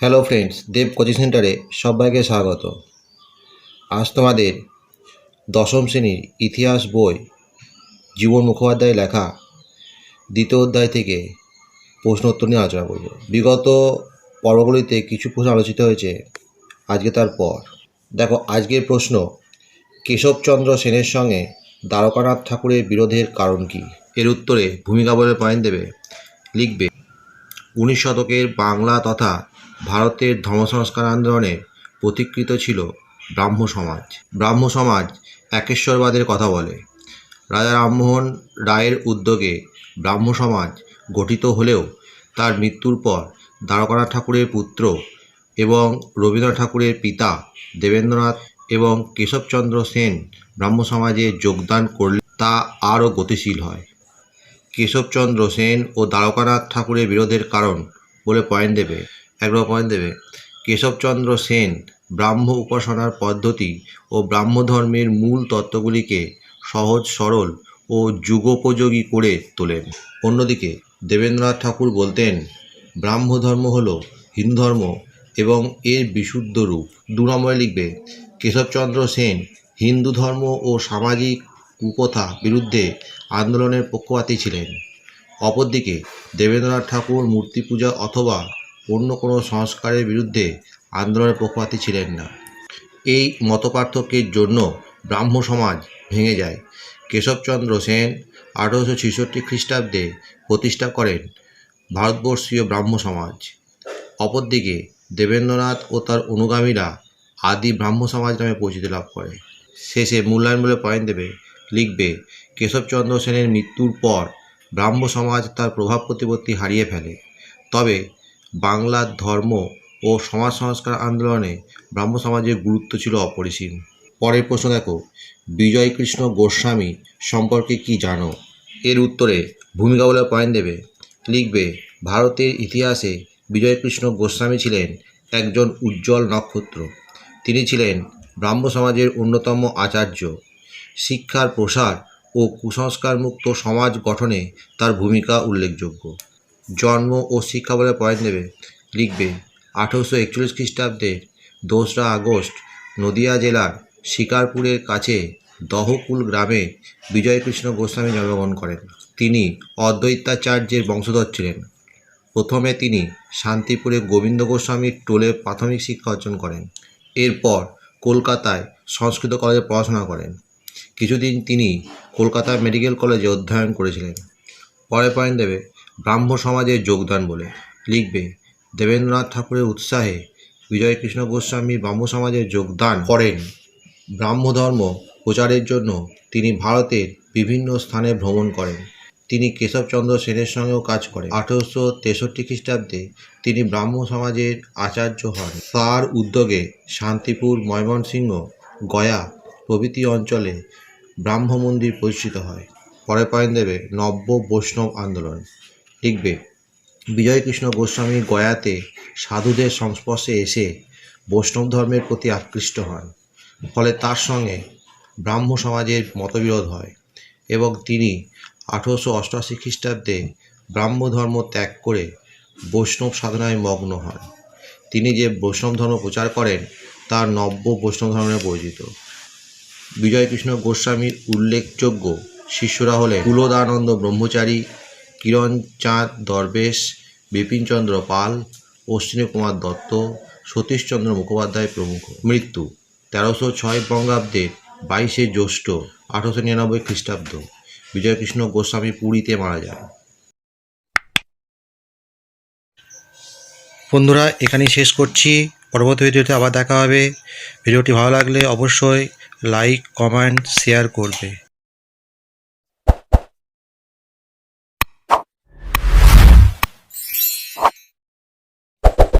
Hello friends, দেব coaching সেন্টারে সবাইকে স্বাগত। আজ তোমাদের দশম শ্রেণির ইতিহাস বই জীবন মুখোপাধ্যায় লেখা দ্বিতীয় অধ্যায় থেকে প্রশ্ন উত্তর নিয়ে আলোচনা করব। বিগত পর্বগুলিতে কিছু প্রশ্ন আলোচিত হয়েছে, আজকে তার পর। দেখো, আজকের প্রশ্ন, কেশবচন্দ্র সেনের সঙ্গে দ্বারকানাথ ঠাকুরের বিরোধের কারণ কি? এর উত্তরে ভূমিকা বলে পয়েন্ট দেবে, লিখবে, উনিশ শতকের বাংলা তথা ভারতের ধর্মসংস্কার আন্দোলনে প্রতিকৃত ছিল ব্রাহ্ম সমাজ। ব্রাহ্ম সমাজ একেশ্বরবাদের কথা বলে। রাজা রামমোহন রায়ের উদ্যোগে ব্রাহ্ম সমাজ গঠিত হলেও তার মৃত্যুর পর দ্বারকানাথ ঠাকুরের পুত্র এবং রবীন্দ্রনাথ ঠাকুরের পিতা দেবেন্দ্রনাথ এবং কেশবচন্দ্র সেন ব্রাহ্ম সমাজে যোগদান করলে তা আরও গতিশীল হয়। কেশবচন্দ্র সেন ও দ্বারকানাথ ঠাকুরের বিরোধের কারণ বলে পয়েন্ট দেবে। একবার পয়েন্ট দেবে। কেশবচন্দ্র সেন ব্রাহ্ম উপাসনার পদ্ধতি ও ব্রাহ্ম ধর্মের মূল তত্ত্বগুলিকে সহজ, সরল ও যুগোপযোগী করে তোলেন। অন্যদিকে দেবেন্দ্রনাথ ঠাকুর বলতেন ব্রাহ্ম ধর্ম হল হিন্দু ধর্ম এবং এর বিশুদ্ধ রূপ। দু নম্বরে লিখবে, কেশবচন্দ্র সেন হিন্দু ধর্ম ও সামাজিক কুপ্রথা বিরুদ্ধে আন্দোলনের পক্ষপাতী ছিলেন। অপরদিকে দেবেন্দ্রনাথ ঠাকুর মূর্তি পূজা অথবা অন্য কোনো সংস্কারের বিরুদ্ধে আন্দোলনের পক্ষপাতী ছিলেন না। এই মতপার্থক্যের জন্য ব্রাহ্ম সমাজ ভেঙে যায়। কেশবচন্দ্র সেন আঠারোশো ছেষট্টি খ্রিস্টাব্দে প্রতিষ্ঠা করেন ভারতবর্ষীয় ব্রাহ্ম সমাজ। অপরদিকে দেবেন্দ্রনাথ ও তার অনুগামীরা আদি ব্রাহ্ম সমাজ নামে পরিচিতি লাভ করে। শেষে মূল্যায়ন বলে পয়েন্ট দেবে, লিখবে, কেশবচন্দ্র সেনের মৃত্যুর পর ব্রাহ্ম সমাজ তার প্রভাব প্রতিপত্তি হারিয়ে ফেলে। তবে বাংলার ধর্ম ও সমাজ সংস্কার আন্দোলনে ব্রাহ্ম সমাজের গুরুত্ব ছিল অপরিসীম। পরের প্রশ্ন দেখো বিজয় কৃষ্ণ গোস্বামী সম্পর্কে কি জানো? এর উত্তরে ভূমিকা বলে পয়েন্ট দেবে। লিখবে, ভারতের ইতিহাসে বিজয়কৃষ্ণ গোস্বামী ছিলেন একজন উজ্জ্বল নক্ষত্র। তিনি ছিলেন ব্রাহ্ম সমাজের অন্যতম আচার্য। শিক্ষার প্রসার ও কুসংস্কারমুক্ত সমাজ গঠনে তার ভূমিকা উল্লেখযোগ্য। জন্ম ও শিক্ষা বলে পয়েন্ট দেবে লিখবে, আঠেরোশো একচল্লিশ খ্রিস্টাব্দের দোসরা আগস্ট নদিয়া জেলার শিকারপুরের কাছে দহকুল গ্রামে বিজয়কৃষ্ণ গোস্বামী জন্মগ্রহণ করেন। তিনি অদ্বৈতাচার্যের বংশধর ছিলেন। প্রথমে তিনি শান্তিপুরে গোবিন্দ গোস্বামীর টোলে প্রাথমিক শিক্ষা অর্জন করেন। এরপর কলকাতায় সংস্কৃত কলেজে পড়াশোনা করেন। কিছুদিন তিনি কলকাতা মেডিকেল কলেজে অধ্যয়ন করেছিলেন। পরে পয়েন্ট দেবে ব্রাহ্ম সমাজে যোগদান বলে লিখবে দেবেন্দ্রনাথ ঠাকুরের উৎসাহে বিজয়কৃষ্ণ গোস্বামী ব্রাহ্ম সমাজে যোগদান করেন। ব্রাহ্ম ধর্ম প্রচারের জন্য তিনি ভারতের বিভিন্ন স্থানে ভ্রমণ করেন। তিনি কেশবচন্দ্র সেনের সঙ্গেও কাজ করেন। আঠেরোশো তেষট্টি খ্রিস্টাব্দে তিনি ব্রাহ্ম সমাজের আচার্য হন। তার উদ্যোগে শান্তিপুর, ময়মনসিংহ, গয়া প্রভৃতি অঞ্চলে ব্রাহ্ম মন্দির প্রতিষ্ঠিত হয়। পরে পয়েন্ট দেবে নব্য বৈষ্ণব আন্দোলন। লিখবে, বিজয়কৃষ্ণ গোস্বামী গয়াতে সাধুদের সংস্পর্শে এসে বৈষ্ণব ধর্মের প্রতি আকৃষ্ট হন। ফলে তার সঙ্গে ব্রাহ্ম সমাজের মতবিরোধ হয় এবং তিনি আঠেরোশো অষ্টআশি খ্রিস্টাব্দে ব্রাহ্ম ধর্ম ত্যাগ করে বৈষ্ণব সাধনায় মগ্ন হন। তিনি যে বৈষ্ণব ধর্ম প্রচার করেন, তার নব্য বৈষ্ণব ধর্মে পরিচিত। বিজয়কৃষ্ণ গোস্বামীর উল্লেখযোগ্য শিষ্যরা হলেন কুলদানন্দ ব্রহ্মচারী কিরণ চাঁদ, দরবেশ বিপিনচন্দ্র পাল, অশ্বিনী কুমার দত্ত সতীশচন্দ্র মুখোপাধ্যায় প্রমুখ। মৃত্যু, তেরোশো ছয় বঙ্গাব্দের বাইশে জ্যৈষ্ঠ, আঠারোশো নিরানব্বই খ্রিস্টাব্দ। বিজয়কৃষ্ণ গোস্বামী পুরীতে মারা যান। বন্ধুরা, এখানেই শেষ করছি। পরবর্তী ভিডিওতে আবার দেখা হবে। ভিডিওটি ভালো লাগলে অবশ্যই লাইক, কমেন্ট, শেয়ার করবে।